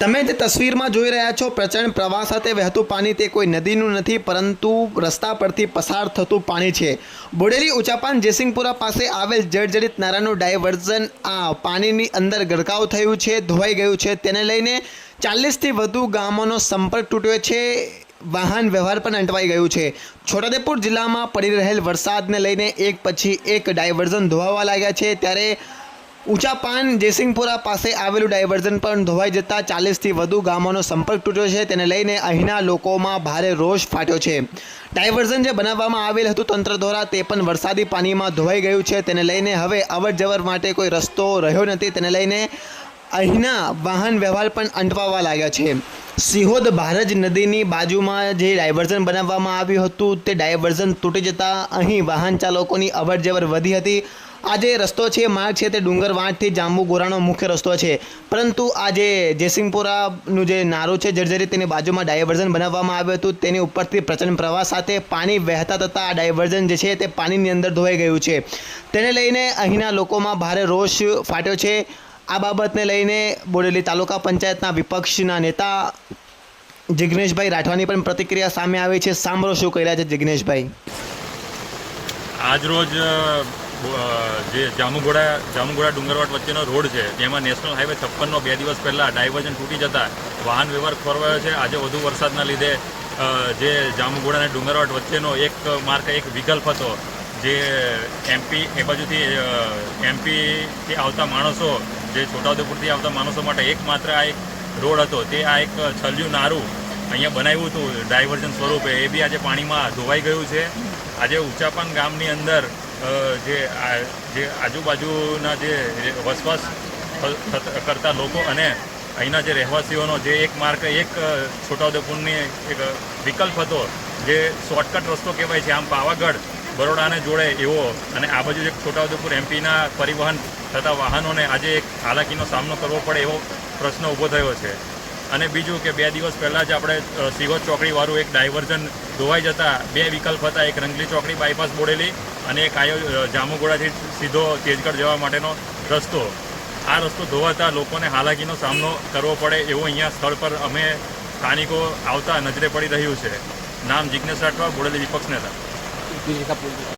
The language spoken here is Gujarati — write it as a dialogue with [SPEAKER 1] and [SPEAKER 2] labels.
[SPEAKER 1] તમે જે તસવીરમાં જોઈ રહ્યા છો, પ્રચંડ પ્રવાહ સાથે વહેતું પાણી તે કોઈ નદીનું નથી, પરંતુ રસ્તા પરથી પસાર થતું પાણી છે. બોડેલી ઉચાપાન જયસિંહપુરા પાસે આવેલ જર્જરિત નારાનું ડાયવર્ઝન આ પાણીની અંદર ગરકાવ થયું છે, ધોવાઈ ગયું છે. તેને લઈને ચાલીસથી વધુ ગામોનો સંપર્ક તૂટ્યો છે. વાહન વ્યવહાર પણ અંટવાઈ ગયું છે. છોટાદેપુર જિલ્લામાં પડી રહેલ વરસાદને લઈને એક પછી એક ડાયવર્ઝન ધોવાવા લાગ્યા છે. ત્યારે ઊંચા પાન જયસિંહપુરા પાસે આવેલું ડાયવર્ઝન પણ ધોવાઈ જતાં ચાલીસથી વધુ ગામોનો સંપર્ક તૂટ્યો છે. તેને લઈને અહીંના લોકોમાં ભારે રોષ ફાટ્યો છે. ડાયવર્ઝન જે બનાવવામાં આવેલ હતું તંત્ર દ્વારા તે પણ વરસાદી પાણીમાં ધોવાઈ ગયું છે. તેને લઈને હવે અવર માટે કોઈ રસ્તો રહ્યો નથી. તેને લઈને અહીંના વાહન વ્યવહાર પણ અંટવાવા લાગ્યા છે. સિહોદ ભારજ નદીની બાજુમાં જે ડાયવર્ઝન બનાવવામાં આવ્યું હતું તે ડાયવર્ઝન તૂટી જતાં અહીં વાહન ચાલકોની અવર જવર વધી હતી. આ જે રસ્તો છે માર્ગ છે, તે ડુંગરવાંટથી જાંબુ ગોરાનો મુખ્ય રસ્તો છે. પરંતુ આ જે જયસિંહપુરાનું જે નારું છે જર્જરી તેની બાજુમાં ડાયવર્ઝન બનાવવામાં આવ્યું હતું. તેની ઉપરથી પ્રચંડ પ્રવાહ સાથે પાણી વહેતા થતાં આ ડાયવર્ઝન જે છે, તે પાણીની અંદર ધોવાઈ ગયું છે. તેને લઈને અહીંના લોકોમાં ભારે રોષ ફાટ્યો છે. આ બાબતને લઈને બોડેલી તાલુકા પંચાયતના વિપક્ષના નેતા જિગ્નેશભાઈ રાઠવાની પણ પ્રતિક્રિયા સામે આવી છે. સાંભળો શું કહી રહ્યા છે જિગ્નેશભાઈ.
[SPEAKER 2] આજરોજ જે જામુગોડા જામુગોડા ડુંગરવાટ વચ્ચેનો રોડ છે તેમાં નેશનલ હાઈવે છપ્પનનો બે દિવસ પહેલાં ડાયવર્ઝન તૂટી જતા વાહન વ્યવહાર ખોરવાયો છે. આજે વધુ વરસાદના લીધે જે જામુગોડા અને ડુંગરવાટ વચ્ચેનો એક માર્ગ, એક વિકલ્પ હતો, જે એમપી એ બાજુથી એમપીથી આવતા માણસો, જે છોટાઉદેપુરથી આવતા માણસો માટે એકમાત્ર આ એક રોડ હતો. તે આ એક છલ્યું નારું અહીંયા બનાવ્યું હતું ડાયવર્ઝન સ્વરૂપે. એ બી આજે પાણીમાં ધોવાઈ ગયું છે. આજે ઉચાપાન ગામની અંદર જે જે આજુબાજુના જે વસવાસ કરતા લોકો અને અહીંના જે રહેવાસીઓનો જે એક માર્ગ, એક છોટાઉદેપુરની એક વિકલ્પ હતો, જે શોર્ટકટ રસ્તો કહેવાય છે, આમ પાવાગઢ, બરોડાને જોડે એવો અને આ બાજુ એક છોટાઉદેપુર એમપીના પરિવહન થતા વાહનોને આજે એક હાલાકીનો સામનો કરવો પડે એવો પ્રશ્ન ઊભો થયો છે. અને બીજું કે બે દિવસ પહેલાં જ આપણે સિહોર ચોકડીવાળું એક ડાયવર્ઝન ધોવાઈ જતા બે વિકલ્પ હતા, એક રંગલી ચોકડી બાયપાસ બોડેલી અને એક અ, જામુગોડાથી સીધો તેજગઢ જવા માટેનો રસ્તો. આ રસ્તો ધોવાતા લોકોને હાલાકીનો સામનો કરવો પડે એવું અહીંયા સ્થળ પર અમે સ્થાનિકો આવતા નજરે પડી રહ્યું છે. નામ જિજ્ઞેશ રાઠવા બોડેલી વિપક્ષ નેતા.